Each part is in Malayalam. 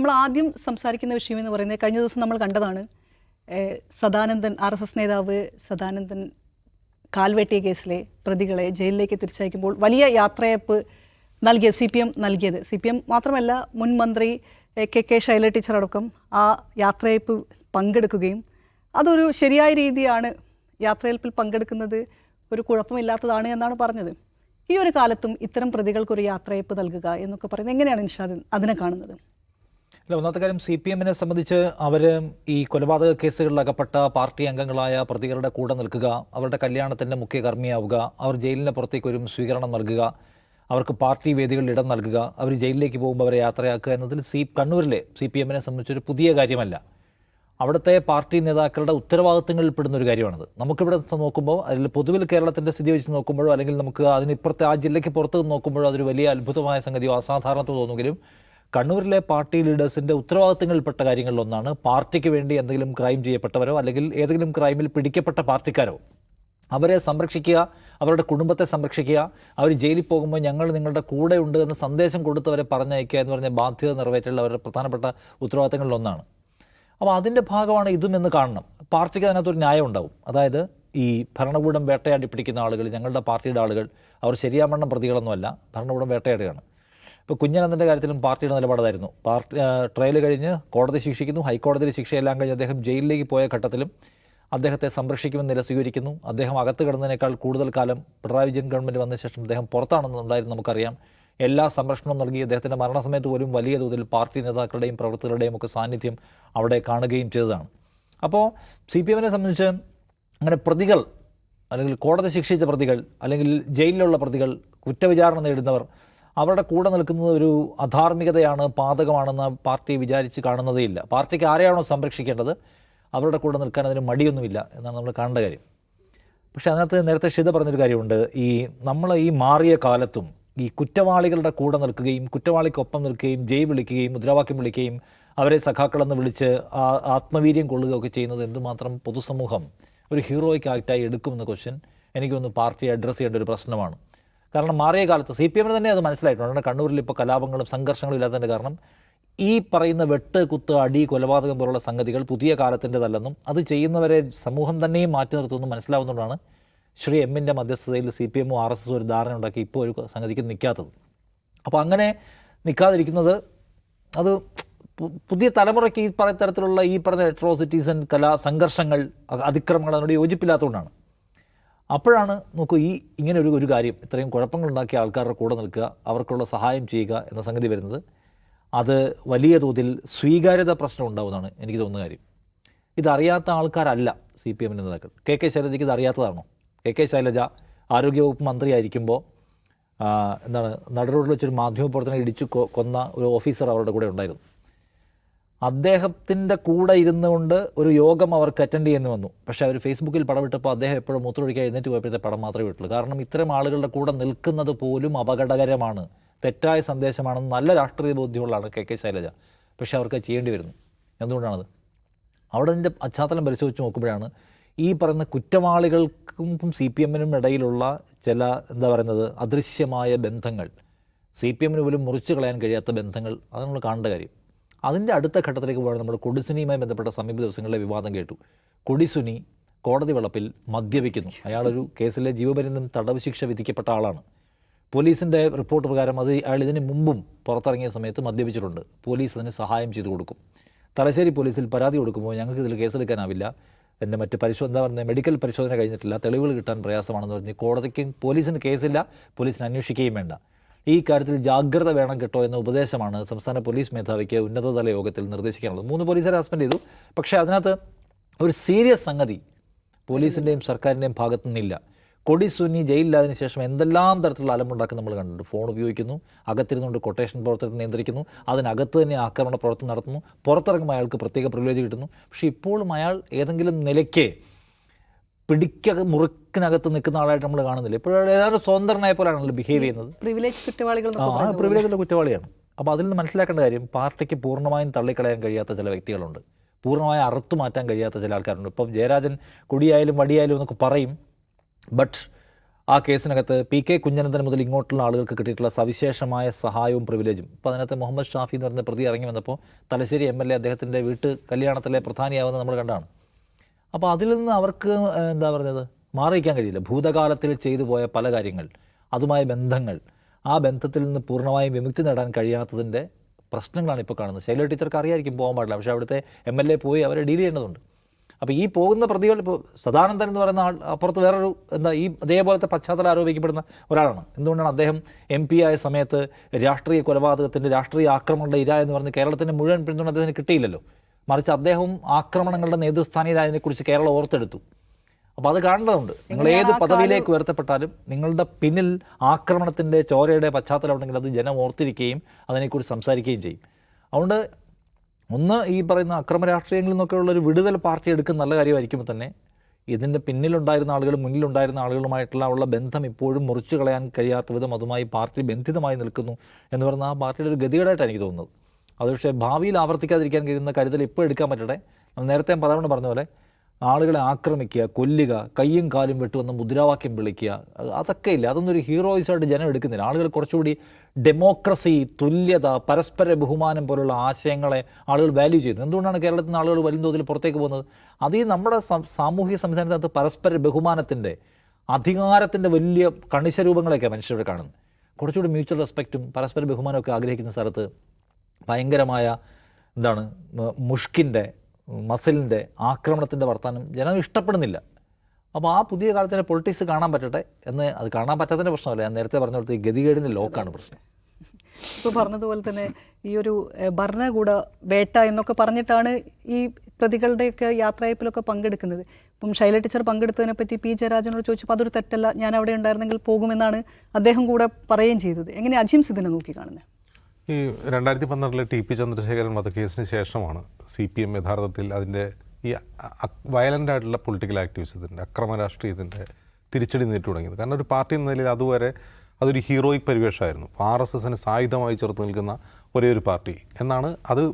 നമ്മൾ ആദ്യം സംസാരിക്കുന്ന വിഷയം എന്ന് പറയുന്നത് കഴിഞ്ഞ ദിവസം നമ്മൾ കണ്ടതാണ് സദാനന്ദൻ ആർ എസ് എസ് നേതാവ് സദാനന്ദൻ കാൽവെട്ടിയ കേസിലെ പ്രതികളെ ജയിലിലേക്ക് തിരിച്ചയക്കുമ്പോൾ വലിയ യാത്രയപ്പ് നൽകിയത് സി പി എം നൽകിയത്. സി പി എം മാത്രമല്ല മുൻ മന്ത്രി കെ കെ ശൈല ടീച്ചർ അടക്കം ആ യാത്രയപ്പ് പങ്കെടുക്കുകയും അതൊരു ശരിയായ രീതിയാണ് യാത്രയപ്പിൽ പങ്കെടുക്കുന്നത് ഒരു കുഴപ്പമില്ലാത്തതാണ് എന്നാണ് പറഞ്ഞത്. ഈ ഒരു കാലത്തും ഇത്തരം പ്രതികൾക്കൊരു യാത്രയപ്പ് നൽകുക എന്നൊക്കെ പറയുന്നത് എങ്ങനെയാണ് നിഷാദ് അതിനെ കാണുന്നത്? അല്ല ഒന്നാമത്തെ കാര്യം സി പി എമ്മിനെ സംബന്ധിച്ച് അവർ ഈ കൊലപാതക കേസുകളിൽ അകപ്പെട്ട പാർട്ടി അംഗങ്ങളായ പ്രതികളുടെ കൂടെ നിൽക്കുക അവരുടെ കല്യാണത്തിന്റെ മുഖ്യ കർമ്മിയാവുക അവർ ജയിലിന് പുറത്തേക്ക് ഒരു സ്വീകരണം നൽകുക അവർക്ക് പാർട്ടി വേദികളിൽ ഇടം നൽകുക അവർ ജയിലിലേക്ക് പോകുമ്പോൾ അവരെ യാത്രയാക്കുക എന്നതിൽ സി കണ്ണൂരിലെ സി പി എമ്മിനെ സംബന്ധിച്ചൊരു പുതിയ കാര്യമല്ല. അവിടുത്തെ പാർട്ടി നേതാക്കളുടെ ഉത്തരവാദിത്തങ്ങളിൽ പെടുന്ന ഒരു കാര്യമാണത്. നമുക്കിവിടെ നോക്കുമ്പോൾ അതിൽ പൊതുവിൽ കേരളത്തിന്റെ സ്ഥിതി വെച്ച് നോക്കുമ്പോഴോ അല്ലെങ്കിൽ നമുക്ക് അതിനിപ്പുറത്തെ ആ ജില്ലയ്ക്ക് പുറത്ത് നോക്കുമ്പോഴോ അതൊരു വലിയ അത്ഭുതമായ സംഗതിയോ അസാധാരണത്തോ തോന്നുമെങ്കിലും കണ്ണൂരിലെ പാർട്ടി ലീഡേഴ്സിന്റെ ഉത്തരവാദിത്തങ്ങളിൽപ്പെട്ട കാര്യങ്ങളിലൊന്നാണ് പാർട്ടിക്ക് വേണ്ടി എന്തെങ്കിലും ക്രൈം ചെയ്യപ്പെട്ടവരോ അല്ലെങ്കിൽ ഏതെങ്കിലും ക്രൈമിൽ പിടിക്കപ്പെട്ട പാർട്ടിക്കാരോ. അവരെ സംരക്ഷിക്കുക അവരുടെ കുടുംബത്തെ സംരക്ഷിക്കുക അവർ ജയിലിൽ പോകുമ്പോൾ ഞങ്ങൾ നിങ്ങളുടെ കൂടെ ഉണ്ട് എന്ന സന്ദേശം കൊടുത്തവരെ പറഞ്ഞയക്കുക എന്ന് പറഞ്ഞ ബാധ്യത നിറവേറ്റുള്ള അവരുടെ പ്രധാനപ്പെട്ട ഉത്തരവാദിത്തങ്ങളിലൊന്നാണ്. അപ്പോൾ അതിന്റെ ഭാഗമാണ് ഇതും എന്ന് കാണണം. പാർട്ടിക്ക് അതിനകത്തൊരു ന്യായം ഉണ്ടാവും. അതായത് ഈ ഭരണകൂടം വേട്ടയാടി പിടിക്കുന്ന ആളുകൾ ഞങ്ങളുടെ പാർട്ടിയുടെ ആളുകൾ അവർ ശരിയാമണ്ണം പ്രതികളൊന്നുമല്ല ഭരണകൂടം വേട്ടയാടുകയാണ്. ഇപ്പോൾ കുഞ്ഞനന്ദന്റെ കാര്യത്തിലും പാർട്ടിയുടെ നിലപാടായിരുന്നു. പാർട്ടി ട്രയൽ കഴിഞ്ഞ് കോടതി ശിക്ഷിക്കുന്നു. ഹൈക്കോടതിയിൽ ശിക്ഷയെല്ലാം കഴിഞ്ഞ് അദ്ദേഹം ജയിലിലേക്ക് പോയ ഘട്ടത്തിലും അദ്ദേഹത്തെ സംരക്ഷിക്കുമെന്ന് നില സ്വീകരിക്കുന്നു. അദ്ദേഹം അകത്ത് കിടന്നതിനേക്കാൾ കൂടുതൽ കാലം പിണറായി വിജയൻ ഗവൺമെന്റ് വന്ന ശേഷം അദ്ദേഹം പുറത്താണെന്നുണ്ടായിരുന്നു നമുക്കറിയാം. എല്ലാ സംരക്ഷണവും നൽകി അദ്ദേഹത്തിന്റെ മരണസമയത്ത് പോലും വലിയ തോതിൽ പാർട്ടി നേതാക്കളുടെയും പ്രവർത്തകരുടെയും ഒക്കെ സാന്നിധ്യം അവിടെ കാണുകയും ചെയ്തതാണ്. അപ്പോൾ സി പി എമ്മിനെ സംബന്ധിച്ച് അങ്ങനെ പ്രതികൾ അല്ലെങ്കിൽ കോടതി ശിക്ഷിച്ച പ്രതികൾ അല്ലെങ്കിൽ ജയിലിലുള്ള പ്രതികൾ കുറ്റവിചാരണ നേടുന്നവർ അവരുടെ കൂടെ നിൽക്കുന്നത് ഒരു അധാർമികതയാണ് പാതകമാണെന്ന് പാർട്ടി വിചാരിച്ച് കാണുന്നതേയില്ല പാർട്ടിക്ക് ആരെയാണോ സംരക്ഷിക്കേണ്ടത് അവരുടെ കൂടെ നിൽക്കാൻ അതിന് മടിയൊന്നുമില്ല എന്നാണ് നമ്മൾ കാണേണ്ട കാര്യം. പക്ഷേ അതിനകത്ത് നേരത്തെ ഷിത പറഞ്ഞൊരു കാര്യമുണ്ട്. ഈ നമ്മൾ ഈ മാറിയ കാലത്തും ഈ കുറ്റവാളികളുടെ കൂടെ നിൽക്കുകയും കുറ്റവാളിക്കൊപ്പം നിൽക്കുകയും ജയ് വിളിക്കുകയും മുദ്രാവാക്യം വിളിക്കുകയും അവരെ സഖാക്കളെന്ന് വിളിച്ച് ആത്മവീര്യം കൊള്ളുകയൊക്കെ ചെയ്യുന്നത് എന്തുമാത്രം പൊതുസമൂഹം ഒരു ഹീറോയ്ക്ക് ആക്റ്റായി എടുക്കുമെന്ന ക്വസ്റ്റ്യൻ എനിക്കൊന്ന് പാർട്ടി അഡ്രസ്സ് ചെയ്യേണ്ട ഒരു പ്രശ്നമാണ്. കാരണം മാറിയ കാലത്ത് സി പി എമ്മിന് തന്നെ അത് മനസ്സിലായിട്ടുണ്ട്. കണ്ണൂരിൽ ഇപ്പോൾ കലാപങ്ങളും സംഘർഷങ്ങളും ഇല്ലാത്തതിന്റെ കാരണം ഈ പറയുന്ന വെട്ട് കുത്ത് അടി കൊലപാതകം പോലുള്ള സംഗതികൾ പുതിയ കാലത്തിന്റെതല്ലെന്നും അത് ചെയ്യുന്നവരെ സമൂഹം തന്നെയും മാറ്റി നിർത്തുമെന്നും മനസ്സിലാവുന്നതുകൊണ്ടാണ് ശ്രീ എമ്മിന്റെ മധ്യസ്ഥതയിൽ സി പി എമ്മും ആർ എസ് എസും ഒരു ധാരണ ഉണ്ടാക്കി ഇപ്പോൾ ഒരു സംഗതിക്ക് നിൽക്കാത്തത്. അപ്പോൾ അങ്ങനെ നിൽക്കാതിരിക്കുന്നത് അത് പുതിയ തലമുറയ്ക്ക് ഈ പറയുന്ന തരത്തിലുള്ള ഈ പറഞ്ഞ അട്രോസിറ്റീസ് ആൻഡ് കലാ സംഘർഷങ്ങൾ അതിക്രമങ്ങൾ അതിനോട് യോജിപ്പില്ലാത്തതുകൊണ്ടാണ്. അപ്പോഴാണ് നോക്കൂ ഈ ഇങ്ങനെ ഒരു ഒരു കാര്യം ഇത്രയും കുഴപ്പങ്ങളുണ്ടാക്കിയ ആൾക്കാരുടെ കൂടെ നിൽക്കുക അവർക്കുള്ള സഹായം ചെയ്യുക എന്ന സംഗതി വരുന്നത് അത് വലിയ തോതിൽ സ്വീകാര്യത പ്രശ്നം ഉണ്ടാവുന്നതാണ് എനിക്ക് തോന്നുന്ന കാര്യം. ഇതറിയാത്ത ആൾക്കാരല്ല സി പി എമ്മിന്റെ നേതാക്കൾ. കെ കെ ശൈലജയ്ക്ക് ഇത് അറിയാത്തതാണോ കെ കെ ശൈലജ ആരോഗ്യവകുപ്പ് മന്ത്രിയായിരിക്കുമ്പോൾ എന്താണ് നടുറോഡിൽ വെച്ചൊരു മാധ്യമപ്രവർത്തനം ഇടിച്ചു കൊന്ന ഒരു ഓഫീസർ അവരുടെ കൂടെ ഉണ്ടായിരുന്നു. അദ്ദേഹത്തിന്റെ കൂടെ ഇരുന്നുകൊണ്ട് ഒരു യോഗം അവർക്ക് അറ്റൻഡ് ചെയ്യുന്നു വന്നു. പക്ഷേ അവർ ഫേസ്ബുക്കിൽ പടമിട്ടപ്പോൾ അദ്ദേഹം എപ്പോഴും മൂത്രമൊഴിക്കാൻ എഴുന്നേറ്റ് പോയപ്പോഴത്തെ പടം മാത്രമേ വിട്ടുള്ളൂ കാരണം ഇത്തരം ആളുകളുടെ കൂടെ നിൽക്കുന്നത് പോലും അപകടകരമാണ്. തെറ്റായ സന്ദേശമാണെന്ന് നല്ല രാഷ്ട്രീയ ബോധ്യമുള്ളതാണ് കെ കെ ശൈലജ. പക്ഷേ അവർക്ക് ചെയ്യേണ്ടി വരുന്നു. എന്തുകൊണ്ടാണത്? അവിടെ അതിന്റെ പശ്ചാത്തലം പരിശോധിച്ച് നോക്കുമ്പോഴാണ് ഈ പറയുന്ന കുറ്റവാളികൾക്കും സി പി എമ്മിനും ഇടയിലുള്ള ചില എന്താ പറയുന്നത് അദൃശ്യമായ ബന്ധങ്ങൾ. സി പി എമ്മിന് പോലും മുറിച്ചു കളയാൻ കഴിയാത്ത ബന്ധങ്ങൾ. അത് നമ്മൾ കാണേണ്ട കാര്യം. അതിന്റെ അടുത്ത ഘട്ടത്തിലേക്ക് പോകാൻ നമ്മൾ കൊടിസുനിയുമായി ബന്ധപ്പെട്ട സമീപ ദിവസങ്ങളിലെ വിവാദം കേട്ടു. കൊടിസുനി കോടതി വളപ്പിൽ മദ്യപിക്കുന്നു. അയാളൊരു കേസിലെ ജീവപര്യന്തം തടവ് ശിക്ഷ വിധിക്കപ്പെട്ട ആളാണ്. പോലീസിന്റെ റിപ്പോർട്ട് പ്രകാരം അത് അയാൾ ഇതിന് മുമ്പും പുറത്തിറങ്ങിയ സമയത്ത് മദ്യപിച്ചിട്ടുണ്ട്. പോലീസ് അതിന് സഹായം ചെയ്തു കൊടുക്കും. തലശ്ശേരി പോലീസിൽ പരാതി കൊടുക്കുമ്പോൾ ഞങ്ങൾക്ക് ഇതിൽ കേസെടുക്കാനാവില്ല. എന്റെ മറ്റ് പരിശോധന പറയുന്നത് മെഡിക്കൽ പരിശോധന കഴിഞ്ഞിട്ടില്ല. തെളിവുകൾ കിട്ടാൻ പ്രയാസമാണെന്ന് പറഞ്ഞ് കോടതിക്കും പോലീസിന് കേസില്ല. പോലീസിന് അന്വേഷിക്കുകയും വേണ്ട. ഈ കാര്യത്തിൽ ജാഗ്രത വേണം കേട്ടോ എന്ന ഉപദേശമാണ് സംസ്ഥാന പോലീസ് മേധാവിക്ക് ഉന്നതതല യോഗത്തിൽ നിർദ്ദേശിക്കാനുള്ളത്. മൂന്ന് പോലീസുകാരെ സസ്പെൻഡ് ചെയ്തു. പക്ഷേ അതിനകത്ത് ഒരു സീരിയസ് സംഗതി പോലീസിന്റെയും സർക്കാരിന്റെയും ഭാഗത്തു നിന്നില്ല. കൊടി സുന്നി ജയിലിലായതിനു ശേഷം എന്തെല്ലാം തരത്തിലുള്ള അലമ്പുണ്ടാക്കി നമ്മൾ കണ്ടിട്ടുണ്ട്. ഫോൺ ഉപയോഗിക്കുന്നു അകത്തിരുന്നുകൊണ്ട് കൊട്ടേഷൻ പ്രവർത്തനത്തെ നിയന്ത്രിക്കുന്നു അതിനകത്ത് തന്നെ ആക്രമണ പ്രവർത്തനം നടത്തുന്നു പുറത്തിറങ്ങുമ്പോൾ അയാൾക്ക് പ്രത്യേക പ്രിവിലേജ് കിട്ടുന്നു. പക്ഷേ ഇപ്പോഴും അയാൾ ഏതെങ്കിലും നിലയ്ക്ക് പിടിക്ക മുറുക്കിനകത്ത് നിൽക്കുന്ന ആളായിട്ട് നമ്മൾ കാണുന്നില്ല. ഇപ്പോഴും ഏതാണ്ട് സ്വതന്ത്രനായ പോലെയാണല്ലോ ബിഹേവ് ചെയ്യുന്നത്. പ്രിവിലേജ് കുറ്റവാളികൾ ആ പ്രിവിലേജിലെ കുറ്റവാളിയാണ്. അപ്പോൾ അതിൽ നിന്ന് മനസ്സിലാക്കേണ്ട കാര്യം പാർട്ടിക്ക് പൂർണമായും തള്ളിക്കളയാൻ കഴിയാത്ത ചില വ്യക്തികളുണ്ട്. പൂർണമായും അറുത്തു മാറ്റാൻ കഴിയാത്ത ചില ആൾക്കാരുണ്ട്. ഇപ്പം ജയരാജൻ കൊടിയായാലും വടിയായാലും എന്നൊക്കെ പറയും. ബട്ട് ആ കേസിനകത്ത് പി കെ കുഞ്ഞനന്തൻ മുതൽ ഇങ്ങോട്ടുള്ള ആളുകൾക്ക് കിട്ടിയിട്ടുള്ള സവിശേഷമായ സഹായവും പ്രിവിലേജും ഇപ്പോൾ അതിനകത്ത് മുഹമ്മദ് ഷാഫി എന്ന് പറയുന്ന പ്രതി ഇറങ്ങി വന്നപ്പോൾ തലശ്ശേരി എം എൽ എ അദ്ദേഹത്തിന്റെ വീട്ട് കല്യാണത്തിലെ പ്രധാനിയാവുന്നത് നമ്മൾ കണ്ടാണ്. അപ്പോൾ അതിൽ നിന്ന് അവർക്ക് എന്താ പറയുന്നത് മാറിയിക്കാൻ കഴിയില്ല. ഭൂതകാലത്തിൽ ചെയ്തു പോയ പല കാര്യങ്ങൾ അതുമായ ബന്ധങ്ങൾ ആ ബന്ധത്തിൽ നിന്ന് പൂർണമായും വിമുക്തി നേടാൻ കഴിയാത്തതിന്റെ പ്രശ്നങ്ങളാണ് ഇപ്പോൾ കാണുന്നത്. ശൈല ടീച്ചർക്ക് അറിയായിരിക്കും പോകാൻ പാടില്ല. പക്ഷേ അവിടുത്തെ എം എൽ എ പോയി അവരെ ഡീൽ ചെയ്യേണ്ടതുണ്ട്. അപ്പോൾ ഈ പോകുന്ന പ്രതികൾ ഇപ്പോൾ സദാനന്ദൻ എന്ന് പറയുന്ന ആൾ അപ്പുറത്ത് വേറൊരു എന്താ ഈ അതേപോലത്തെ പശ്ചാത്തലം ആരോപിക്കപ്പെടുന്ന ഒരാളാണ്. എന്തുകൊണ്ടാണ് അദ്ദേഹം എം പി ആയ സമയത്ത് രാഷ്ട്രീയ കൊലപാതകത്തിന്റെ രാഷ്ട്രീയ ആക്രമണങ്ങളുടെ ഇര എന്ന് പറഞ്ഞ് കേരളത്തിന്റെ മുഴുവൻ പിന്തുണ അദ്ദേഹത്തിന് കിട്ടിയില്ലല്ലോ? മറിച്ച് അദ്ദേഹം ആക്രമണങ്ങളുടെ നേതൃസ്ഥാനീയരായതിനെക്കുറിച്ച് കേരളം ഓർത്തെടുത്തു. അപ്പോൾ അത് കാണേണ്ടതുണ്ട്. നിങ്ങൾ ഏത് പദവിയിലേക്ക് ഉയർത്തപ്പെട്ടാലും നിങ്ങളുടെ പിന്നിൽ ആക്രമണത്തിന്റെ ചോരയുടെ പശ്ചാത്തലം ഉണ്ടെങ്കിൽ അത് ജനം ഓർത്തിരിക്കുകയും അതിനെക്കുറിച്ച് സംസാരിക്കുകയും ചെയ്യും. അതുകൊണ്ട് ഒന്ന് ഈ പറയുന്ന അക്രമ രാഷ്ട്രീയങ്ങളിൽ നിന്നൊക്കെയുള്ള ഒരു വിടുതൽ പാർട്ടി എടുക്കുന്ന നല്ല കാര്യമായിരിക്കുമ്പോൾ തന്നെ ഇതിന്റെ പിന്നിലുണ്ടായിരുന്ന ആളുകളും മുന്നിലുണ്ടായിരുന്ന ആളുകളുമായിട്ടുള്ള ഉള്ള ബന്ധം ഇപ്പോഴും മുറിച്ചു കളയാൻ കഴിയാത്ത വിധം അതുമായി പാർട്ടി ബന്ധിതമായി നിൽക്കുന്നു എന്ന് പറഞ്ഞാൽ ആ പാർട്ടിയുടെ ഒരു ഗതികേടായിട്ടാണ് എനിക്ക് തോന്നുന്നത്. അത് പക്ഷേ ഭാവിയിൽ ആവർത്തിക്കാതിരിക്കാൻ കഴിയുന്ന കരുതൽ ഇപ്പോൾ എടുക്കാൻ പറ്റട്ടെ. നേരത്തെ ഞാൻ പറഞ്ഞ പോലെ ആളുകളെ ആക്രമിക്കുക കൊല്ലുക കയ്യും കാലും വെട്ടുവെന്ന് മുദ്രാവാക്യം വിളിക്കുക അതൊക്കെ ഇല്ല. അതൊന്നും ഒരു ഹീറോയിസായിട്ട് ജനം എടുക്കുന്നില്ല. ആളുകൾ കുറച്ചുകൂടി ഡെമോക്രസി തുല്യത പരസ്പര ബഹുമാനം പോലുള്ള ആശയങ്ങളെ ആളുകൾ വാല്യൂ ചെയ്യുന്നത് എന്തുകൊണ്ടാണ് കേരളത്തിൽ നിന്ന് ആളുകൾ വലിയ തോതിൽ പുറത്തേക്ക് പോകുന്നത്? അത് ഈ നമ്മുടെ സാമൂഹിക സംവിധാനത്തിനകത്ത് പരസ്പര ബഹുമാനത്തിന്റെ അധികാരത്തിന്റെ വലിയ കണിശരൂപങ്ങളൊക്കെ മനുഷ്യരുടെ കാണുന്നത്. കുറച്ചുകൂടി മ്യൂച്വൽ റെസ്പെക്റ്റും പരസ്പര ബഹുമാനമൊക്കെ ആഗ്രഹിക്കുന്ന സ്ഥലത്ത് ഭയങ്കരമായ എന്താണ് മുഷ്കിന്റെ മസിലിന്റെ ആക്രമണത്തിന്റെ വർത്തമാനം ജനം ഇഷ്ടപ്പെടുന്നില്ല. അപ്പോൾ ആ പുതിയ കാലത്തിന്റെ പൊളിറ്റിക്സ് കാണാൻ പറ്റട്ടെ എന്ന് അത് കാണാൻ പറ്റാത്തതിന്റെ പ്രശ്നമല്ല. ഞാൻ നേരത്തെ പറഞ്ഞ പോലത്തെ ഈ ഗതികേടിന്റെ ലോക്കാണ് പ്രശ്നം. ഇപ്പോൾ പറഞ്ഞതുപോലെ തന്നെ ഈ ഒരു ഭരണകൂട വേട്ട എന്നൊക്കെ പറഞ്ഞിട്ടാണ് ഈ പ്രതികളുടെയൊക്കെ യാത്രയപ്പിലൊക്കെ പങ്കെടുക്കുന്നത്. ഇപ്പം ശൈല ടീച്ചർ പങ്കെടുത്തതിനെ പറ്റി പി ജയരാജനോട് ചോദിച്ചപ്പോൾ അതൊരു തെറ്റല്ല. ഞാൻ അവിടെ ഉണ്ടായിരുന്നെങ്കിൽ പോകുമെന്നാണ് അദ്ദേഹം കൂടെ പറയുകയും ചെയ്തത്. എങ്ങനെ അജിംസ് ഇതിനെ നോക്കി കാണുന്നത്? ഈ രണ്ടായിരത്തി പന്ത്രണ്ടിലെ ടി പി ചന്ദ്രശേഖരൻ വധക്കേസിന് ശേഷമാണ് സി പി എം യഥാർത്ഥത്തിൽ അതിന്റെ ഈ വയലന്റ് ആയിട്ടുള്ള പൊളിറ്റിക്കൽ ആക്ടിവിസത്തിന്റെ അക്രമ രാഷ്ട്രീയത്തിന്റെ തിരിച്ചടി നേരിട്ട് തുടങ്ങിയത്. കാരണം ഒരു പാർട്ടി എന്ന നിലയിൽ അതുവരെ അതൊരു ഹീറോയിക് പരിവേഷമായിരുന്നു. ആർ എസ് എസിന് സായുധമായി ചേർത്ത് നിൽക്കുന്ന ഒരേ ഒരു പാർട്ടി. എന്നാണ് അത്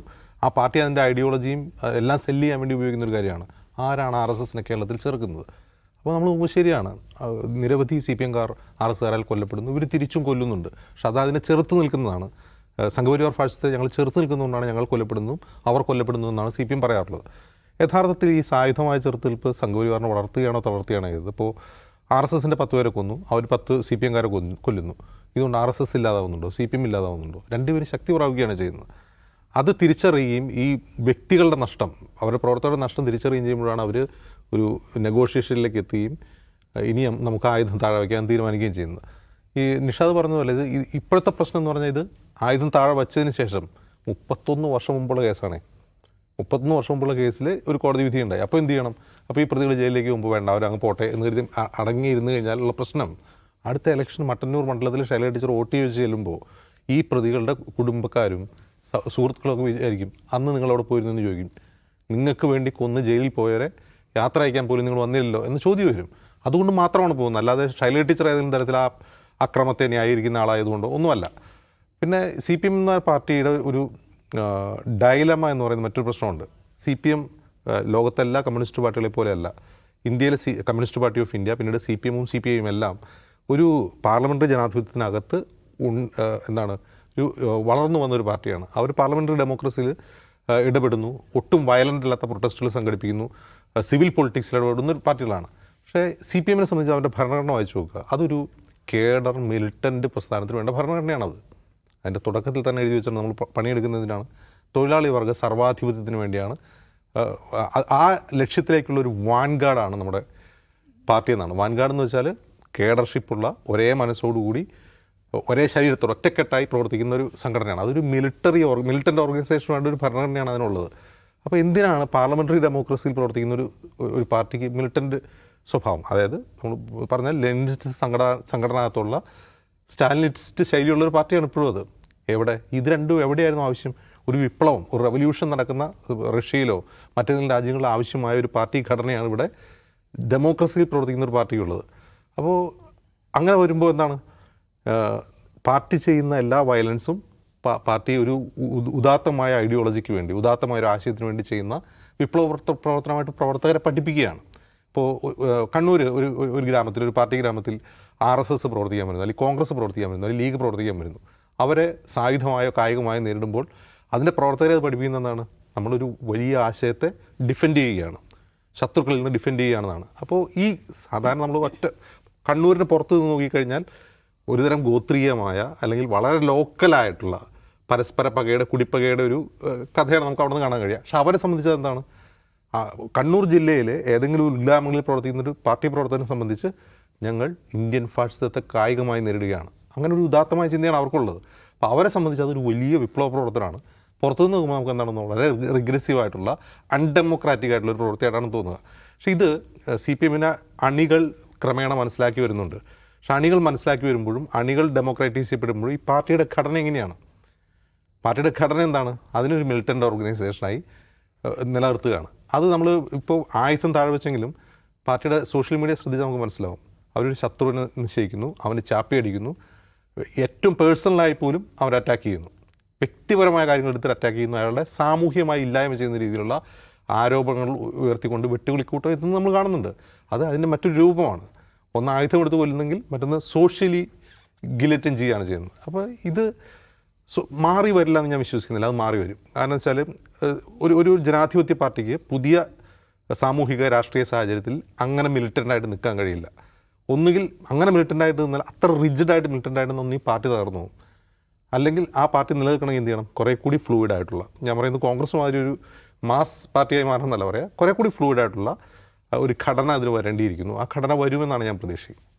ആ പാർട്ടി അതിന്റെ ഐഡിയോളജിയും എല്ലാം സെല്ല് ചെയ്യാൻ വേണ്ടി ഉപയോഗിക്കുന്ന ഒരു കാര്യമാണ്. ആരാണ് ആർ എസ് എസിനെ കേരളത്തിൽ ചേർക്കുന്നത്? അപ്പോൾ നമ്മൾ നോക്കുമ്പോൾ ശരിയാണ്. നിരവധി സി പി എംകാർ ആർ എസ് കാരാൽ കൊല്ലപ്പെടുന്നു. ഇവർ തിരിച്ചും കൊല്ലുന്നുണ്ട്. പക്ഷെ അത് അതിനെ ചെറുത്ത് നിൽക്കുന്നതാണ്. സംഘപരിവാർ ഫാഷത്തെ ഞങ്ങൾ ചെറുത്ത് നിൽക്കുന്നതുകൊണ്ടാണ് ഞങ്ങൾ കൊല്ലപ്പെടുന്നു അവർ കൊല്ലപ്പെടുന്നു എന്നാണ് സി പി എം പറയാറുള്ളത്. യഥാർത്ഥത്തിൽ ഈ സായുധമായ ചെറുത്തുനിൽപ്പ് സംഘപരിവാറിനെ വളർത്തുകയാണോ തളർത്തുകയാണോ ചെയ്തത്? ഇപ്പോൾ ആർ എസ് എസിന്റെ പത്ത് പേരെ കൊന്നു അവർ പത്ത് സി പി എംകാരെ കൊന്നു കൊല്ലുന്നു. ഇതുകൊണ്ട് ആർ എസ് എസ് ഇല്ലാതാവുന്നുണ്ടോ? സി പി എം ഇല്ലാതാവുന്നുണ്ടോ? രണ്ടുപേരും ശക്തി പ്രാപിക്കുകയാണ് ചെയ്യുന്നത്. അത് തിരിച്ചറിയുകയും ഈ വ്യക്തികളുടെ നഷ്ടം അവരുടെ പ്രവർത്തകരുടെ നഷ്ടം തിരിച്ചറിയുകയും ചെയ്യുമ്പോഴാണ് അവർ ഒരു നെഗോഷിയേഷനിലേക്ക് എത്തുകയും ഇനിയും നമുക്ക് ആയുധം താഴെ വയ്ക്കാൻ തീരുമാനിക്കുകയും ചെയ്യുന്നത്. ഈ നിഷാദ് പറഞ്ഞതുപോലെ പോലെ ഇത് ഇപ്പോഴത്തെ പ്രശ്നം എന്ന് പറഞ്ഞാൽ ഇത് ആയുധം താഴെ വച്ചതിന് ശേഷം മുപ്പത്തൊന്ന് വർഷം മുമ്പുള്ള കേസാണേ. മുപ്പത്തൊന്ന് വർഷം മുമ്പുള്ള കേസിൽ ഒരു കോടതി വിധി ഉണ്ടായി. അപ്പോൾ എന്ത് ചെയ്യണം? അപ്പോൾ ഈ പ്രതികൾ ജയിലിലേക്ക് മുമ്പ് വേണ്ട അവർ അങ്ങ് പോട്ടെ എന്ന് കരുതി അടങ്ങിയിരുന്ന് കഴിഞ്ഞാലുള്ള പ്രശ്നം. അടുത്ത ഇലക്ഷൻ മട്ടന്നൂർ മണ്ഡലത്തിൽ ശൈല ടീച്ചർ വോട്ട് ചെയ്ത് ചെല്ലുമ്പോൾ ഈ പ്രതികളുടെ കുടുംബക്കാരും സുഹൃത്തുക്കളൊക്കെ വിചാരിക്കും അന്ന് നിങ്ങളവിടെ പോയിരുന്നെന്ന് ചോദിക്കും. നിങ്ങൾക്ക് വേണ്ടി കൊന്ന് ജയിലിൽ പോയവരെ യാത്ര അയക്കാൻ പോലും നിങ്ങൾ വന്നില്ലല്ലോ എന്ന് ചോദ്യം വരും. അതുകൊണ്ട് മാത്രമാണ് പോകുന്നത്. അല്ലാതെ ശൈല ടീച്ചർ ഏതെങ്കിലും തരത്തിൽ ആ അക്രമത്തെ ന്യായീകരിക്കുന്ന ആളായതുകൊണ്ടോ ഒന്നുമല്ല. പിന്നെ സി പി എം എന്ന പാർട്ടിയുടെ ഒരു ഡയലമ എന്ന് പറയുന്ന മറ്റൊരു പ്രശ്നമുണ്ട്. സി പി എം ലോകത്തെ എല്ലാ കമ്മ്യൂണിസ്റ്റ് പാർട്ടികളെ പോലെയല്ല. ഇന്ത്യയിലെ C communist party of India പിന്നീട് സി പി എമ്മും സി പി ഐയും എല്ലാം ഒരു പാർലമെന്ററി ജനാധിപത്യത്തിനകത്ത് എന്താണ് ഒരു വളർന്നു വന്ന ഒരു പാർട്ടിയാണ്. അവർ പാർലമെന്ററി ഡെമോക്രസിയിൽ ഇടപെടുന്നു. ഒട്ടും വയലന്റ് അല്ലാത്ത പ്രൊട്ടസ്റ്റുകൾ സംഘടിപ്പിക്കുന്നു. സിവിൽ പൊളിറ്റിക്സിൽ ഇടപെടുന്ന ഒരു പാർട്ടികളാണ്. പക്ഷേ സി പി എമ്മിനെ സംബന്ധിച്ച് അവരുടെ ഭരണഘടന വായിച്ചു നോക്കുക. അതൊരു കേഡർ മിലിറ്റന്റ് പ്രസ്ഥാനത്തിന് വേണ്ട ഭരണഘടനയാണത്. അതിന്റെ തുടക്കത്തിൽ തന്നെ എഴുതി വെച്ചാൽ നമ്മൾ പണിയെടുക്കുന്നതിനാണ്. തൊഴിലാളി വർഗ സർവാധിപത്യത്തിന് വേണ്ടിയാണ്. ആ, ലക്ഷ്യത്തിലേക്കുള്ള ഒരു വാൻഗാർഡാണ് നമ്മുടെ പാർട്ടി എന്നാണ്. വാൻഗാർഡ് എന്ന് വെച്ചാൽ കേഡർഷിപ്പുള്ള ഒരേ മനസ്സോടുകൂടി ഒരേ ശരീരത്തോട് ഒറ്റക്കെട്ടായി പ്രവർത്തിക്കുന്ന ഒരു സംഘടനയാണ്. അതൊരു മിലിറ്ററി ഓർ മിലിറ്റന്റ് ഓർഗനൈസേഷനായിട്ട് ഒരു ഭരണഘടനയാണ് അതിനുള്ളത്. അപ്പോൾ എന്തിനാണ് പാർലമെന്ററി ഡെമോക്രസിയിൽ പ്രവർത്തിക്കുന്ന ഒരു ഒരു പാർട്ടിക്ക് മിലിറ്റന്റ് സ്വഭാവം? അതായത് നമ്മൾ പറഞ്ഞാൽ ലെനിസ്റ്റ് സംഘടന സംഘടനകത്തുള്ള സ്റ്റാലിനിസ്റ്റ് ശൈലിയുള്ള ഒരു പാർട്ടിയാണ് ഇപ്പോഴും അത്. എവിടെ? ഇത് രണ്ടും എവിടെയായിരുന്നു ആവശ്യം? ഒരു വിപ്ലവം ഒരു റവല്യൂഷൻ നടക്കുന്ന റഷ്യയിലോ മറ്റേതെങ്കിലും രാജ്യങ്ങളിലോ ആവശ്യമായ ഒരു പാർട്ടി ഘടനയാണ് ഇവിടെ ഡെമോക്രസിയിൽ പ്രവർത്തിക്കുന്ന ഒരു പാർട്ടിയുള്ളത്. അപ്പോൾ അങ്ങനെ വരുമ്പോൾ എന്താണ്? പാർട്ടി ചെയ്യുന്ന എല്ലാ വയലൻസും പാർട്ടി ഒരു ഉദാത്തമായ ഐഡിയോളജിക്ക് വേണ്ടി ഉദാത്തമായ ഒരു ആശയത്തിന് വേണ്ടി ചെയ്യുന്ന വിപ്ലവ പ്രവർത്തനമായിട്ട് പ്രവർത്തകരെ പഠിപ്പിക്കുകയാണ്. ഇപ്പോൾ കണ്ണൂർ ഒരു ഒരു- ഗ്രാമത്തിൽ ഒരു പാർട്ടി ഗ്രാമത്തിൽ ആർ എസ് എസ് പ്രവർത്തിക്കാൻ വരുന്നു അല്ലെങ്കിൽ കോൺഗ്രസ് പ്രവർത്തിക്കാൻ വരുന്നു അല്ലെങ്കിൽ ലീഗ് പ്രവർത്തിക്കാൻ വരുന്നു. അവരെ സായുധമായോ കായികമായോ നേരിടുമ്പോൾ അതിന്റെ പ്രവർത്തകരെ അത് പഠിപ്പിക്കുന്നതാണ് നമ്മളൊരു വലിയ ആശയത്തെ ഡിഫെൻഡ് ചെയ്യുകയാണ്. ശത്രുക്കളിൽ നിന്ന് ഡിഫെൻഡ് ചെയ്യുകയാണെന്നാണ്. അപ്പോൾ ഈ സാധാരണ നമ്മൾ ഒറ്റ കണ്ണൂരിന് പുറത്ത് നിന്ന് നോക്കിക്കഴിഞ്ഞാൽ ഒരുതരം ഗോത്രീയമായ അല്ലെങ്കിൽ വളരെ ലോക്കലായിട്ടുള്ള പരസ്പര പകയുടെ കുടിപ്പകയുടെ ഒരു കഥയാണ് നമുക്ക് അവിടെ നിന്ന് കാണാൻ കഴിയുക. പക്ഷേ അവരെ സംബന്ധിച്ചത് എന്താണ് കണ്ണൂർ ജില്ലയിലെ ഏതെങ്കിലും ഒരു ഉദ്ഘാടനങ്ങളിൽ പ്രവർത്തിക്കുന്ന ഒരു പാർട്ടി പ്രവർത്തനം സംബന്ധിച്ച് ഞങ്ങൾ ഇന്ത്യൻ ഫാഷിസത്തെ കായികമായി നേരിടുകയാണ്. അങ്ങനെ ഒരു ഉദാത്തമായ ചിന്തയാണ് അവർക്കുള്ളത്. അപ്പോൾ അവരെ സംബന്ധിച്ച് അതൊരു വലിയ വിപ്ലവ പ്രവർത്തനമാണ് പുറത്തുനിന്ന് നോക്കുമ്പോൾ നമുക്ക് എന്താണെന്ന് വളരെ റിഗ്രസീവ് ആയിട്ടുള്ള അൺഡെമോക്രാറ്റിക് ആയിട്ടുള്ള ഒരു പ്രവൃത്തിയായിട്ടാണ് തോന്നുക. പക്ഷേ ഇത് സി പി എമ്മിനെ അണികൾ ക്രമേണ മനസ്സിലാക്കി വരുന്നുണ്ട്. പക്ഷെ അണികൾ മനസ്സിലാക്കി വരുമ്പോഴും അണികൾ ഡെമോക്രാറ്റൈസ് ചെയ്യപ്പെടുമ്പോഴും ഈ പാർട്ടിയുടെ ഘടന എങ്ങനെയാണ്? പാർട്ടിയുടെ ഘടന എന്താണ്? അതിനൊരു മിലിറ്റന്റ് ഓർഗനൈസേഷനായി നിലനിർത്തുകയാണ്. അത് നമ്മൾ ഇപ്പോൾ ആയുധം താഴെ വെച്ചെങ്കിലും പാർട്ടിയുടെ സോഷ്യൽ മീഡിയ ശ്രദ്ധിച്ചാൽ നമുക്ക് മനസ്സിലാവും. അവരൊരു ശത്രുവിനെ നിശ്ചയിക്കുന്നു അവന് ചാപ്പി അടിക്കുന്നു ഏറ്റവും പേഴ്സണലായി പോലും അവർ അറ്റാക്ക് ചെയ്യുന്നു. വ്യക്തിപരമായ കാര്യങ്ങൾ എടുത്ത് അറ്റാക്ക് ചെയ്യുന്ന അയാളുടെ സാമൂഹ്യമായി ഇല്ലായ്മ ചെയ്യുന്ന രീതിയിലുള്ള ആരോപണങ്ങൾ ഉയർത്തിക്കൊണ്ട് വെട്ടുവിളിക്കൂട്ടം ഇതെന്ന് നമ്മൾ കാണുന്നുണ്ട്. അത് അതിന്റെ മറ്റൊരു രൂപമാണ്. ഒന്ന് ആയുധം എടുത്ത് കൊല്ലുന്നെങ്കിൽ മറ്റൊന്ന് സോഷ്യലി ഗിലറ്റൻ ചെയ്യുകയാണ് ചെയ്യുന്നത്. അപ്പോൾ ഇത് സോ മാറി വരില്ല എന്ന് ഞാൻ വിശ്വസിക്കുന്നില്ല. അത് മാറി വരും. കാരണം വെച്ചാൽ ഒരു ഒരു ജനാധിപത്യ പാർട്ടിക്ക് പുതിയ സാമൂഹിക രാഷ്ട്രീയ സാഹചര്യത്തിൽ അങ്ങനെ മിലിറ്റന്റായിട്ട് നിൽക്കാൻ കഴിയില്ല. ഒന്നുകിൽ അങ്ങനെ മിലിറ്റന്റ് ആയിട്ട് നിന്നാൽ അത്ര റിജിഡായിട്ട് മിലിറ്റന്റ് ആയിട്ട് നിന്ന് ഈ പാർട്ടി തകർന്നു അല്ലെങ്കിൽ ആ പാർട്ടി നിലനിൽക്കണമെങ്കിൽ എന്ത് ചെയ്യണം? കുറേ കൂടി ഫ്ലൂയിഡ് ആയിട്ടുള്ള ഞാൻ പറയുന്നത് കോൺഗ്രസ് മാതിരി ഒരു മാസ് പാർട്ടിയായി മാറുന്നല്ല പറയാം കുറേ കൂടി ഫ്ലൂയിഡ് ആയിട്ടുള്ള ഒരു ഘടന അതിന് വരേണ്ടിയിരിക്കുന്നു. ആ ഘടന വരുമെന്നാണ് ഞാൻ പ്രതീക്ഷിക്കുന്നത്.